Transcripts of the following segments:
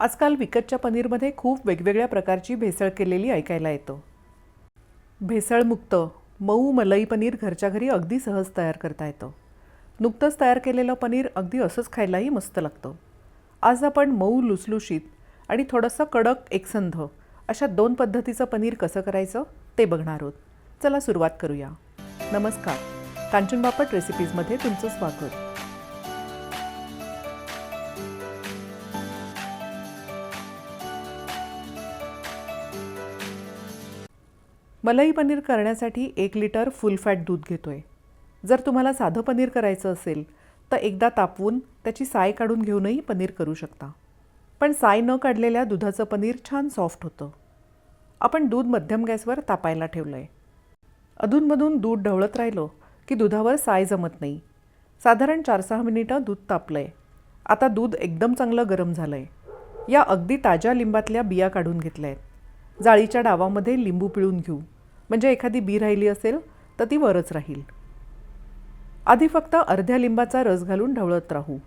आजकाल विकतच्या पनीरमध्ये खूप वेगवेगळ्या प्रकारची भेसळ केलेली ऐकायला येतं. भेसळमुक्त मऊ मलई पनीर घरच्या घरी अगदी सहज तयार करता येतं. नुकतंच तयार केलेलं पनीर अगदी असंच खायलाही मस्त लागतं. आज आपण मऊ लुसलुशीत आणि थोडंसं कडक एकसंध अशा दोन पद्धतीचं पनीर कसं करायचं ते बघणार आहोत. चला सुरुवात करूया. नमस्कार. कांचन बापट रेसिपीजमध्ये तुमचं स्वागत. मलाई पनीर करण्यासाठी एक लिटर फुल फॅट दूध घेतो आहे जर तुम्हाला साधं पनीर करायचं असेल तर एकदा तापवून त्याची साय काढून घेऊनही पनीर करू शकता. पण साय न काढलेल्या दुधाचं पनीर छान सॉफ्ट होतं. आपण दूध मध्यम गॅसवर तापायला ठेवलं आहे अधूनमधून दूध ढवळत राहिलं की दुधावर साय जमत नाही. साधारण चार सहा मिनिटं दूध तापलं आहे आता दूध एकदम चांगलं गरम झालं आहे या अगदी ताज्या लिंबातल्या बिया काढून घेतल्या आहेत जाळीच्या डावामध्ये लिंबू पिळून घेऊ. म्हणजे एखादी बी राहिली असेल तर ती वरच राहील. आधी फक्त अर्ध्या लिंबाचा रस घालून ढवळत राहू.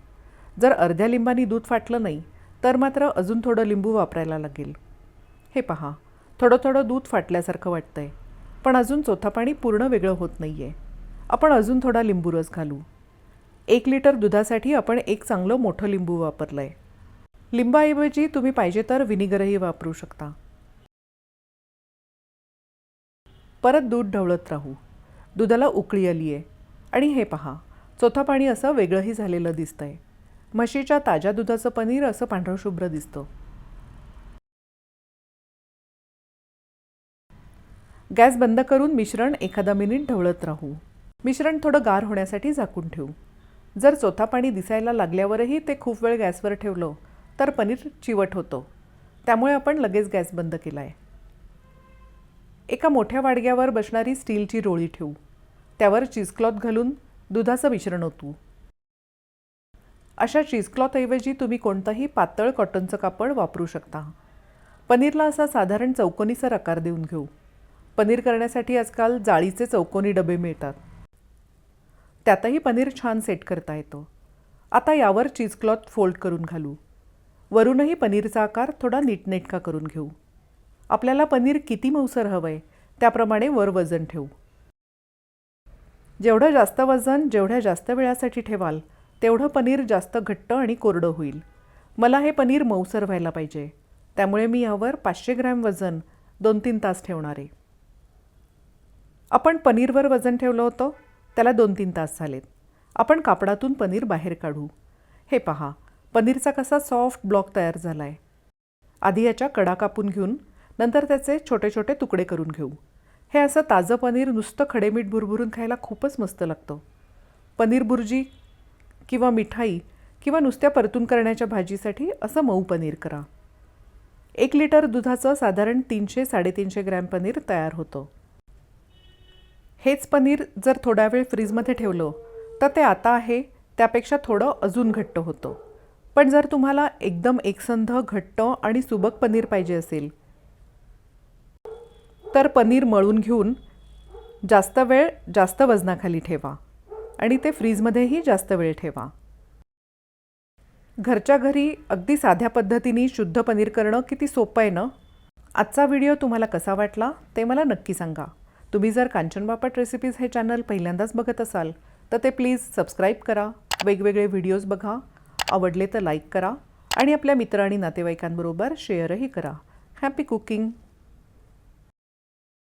जर अर्ध्या लिंबानी दूध फाटलं नाही तर मात्र अजून थोडं लिंबू वापरायला लागेल. हे पहा थोडं थोडं दूध फाटल्यासारखं वाटतंय पण अजून चोथा पाणी पूर्ण वेगळं होत नाही आहे आपण अजून थोडा लिंबू रस घालू. एक लिटर दुधासाठी आपण एक चांगलं मोठं लिंबू वापरलं आहे लिंबाऐवजी तुम्ही पाहिजे तर व्हिनिगरही वापरू शकता. परत दूध ढवळत राहू. दुधाला उकळी आली आहे. आणि हे पहा चोथा पाणी असं वेगळंही झालेलं दिसतंय. म्हशीच्या ताज्या दुधाचं पनीर असं पांढरशुभ्र दिसतं. गॅस बंद करून मिश्रण एखादा मिनिट ढवळत राहू. मिश्रण थोडं गार होण्यासाठी झाकून ठेवू. जर चोथा पाणी दिसायला लागल्यावरही ते खूप वेळ गॅसवर ठेवलं तर पनीर चिवट होतं. त्यामुळे आपण लगेच गॅस बंद केला आहे एका मोठ्या वाडग्यावर बसणारी स्टीलची रोळी ठेवू. त्यावर चीजक्लॉथ घालून दुधाचं मिश्रण ओतू. अशा चीजक्लॉथऐवजी तुम्ही कोणतंही पातळ कॉटनचं कापड वापरू शकता. पनीरला असा साधारण चौकोनीचा आकार देऊन घेऊ. पनीर करण्यासाठी आजकाल जाळीचे चौकोनी डबे मिळतात. त्यातही पनीर छान सेट करता येतो. आता यावर चीजक्लॉथ फोल्ड करून घालू. वरूनही पनीरचा आकार थोडा नीटनेटका करून घेऊ. आपल्याला पनीर किती मऊसर हवं आहे त्याप्रमाणे वर वजन ठेवू. जेवढं जास्त वजन जेवढ्या जास्त वेळासाठी ठेवाल तेवढं पनीर जास्त घट्ट आणि कोरडं होईल. मला हे पनीर मऊसर व्हायला पाहिजे. त्यामुळे मी यावर पाचशे ग्रॅम वजन दोन तीन तास ठेवणार आहे. आपण पनीरवर वजन ठेवलं होतं त्याला दोन तीन तास झालेत. आपण कापडातून पनीर बाहेर काढू. हे पहा पनीरचा कसा सॉफ्ट ब्लॉक तयार झाला आहे आधी याच्या कडा कापून घेऊन नंतर त्याचे छोटे छोटे तुकडे करून घेऊ. हे असं ताजं पनीर नुसतं खडेमीठ भुरभुरून खायला खूपच मस्त लागतं. पनीर बुर्जी किंवा मिठाई किंवा नुसत्या परतून करण्याच्या भाजीसाठी असं मऊ पनीर करा. एक लिटर दुधाचं साधारण तीनशे साडेतीनशे ग्रॅम पनीर तयार होतं. हेच पनीर जर थोडा वेळ फ्रीजमध्ये ठेवलं तर ते आता आहे त्यापेक्षा थोडं अजून घट्ट होतं. पण जर तुम्हाला एकदम एकसंध घट्ट आणि सुबक पनीर पाहिजे असेल तर पनीर मळून घेऊन जास्त वेळ जास्त वजनाखाली ठेवा आणि ते फ्रीजमध्येही जास्त वेळ ठेवा. घरच्या घरी अगदी साध्या पद्धतीने शुद्ध पनीर करणं किती सोपं आहे ना? आजचा व्हिडिओ तुम्हाला कसा वाटला ते मला नक्की सांगा. तुम्ही जर कांचन बापट रेसिपीज हे चॅनल पहिल्यांदाच बघत असाल तर ते प्लीज सबस्क्राईब करा. वेगवेगळे व्हिडिओज बघा. आवडले तर लाईक करा आणि आपल्या मित्र आणि नातेवाईकांबरोबर शेअरही करा. Happy cooking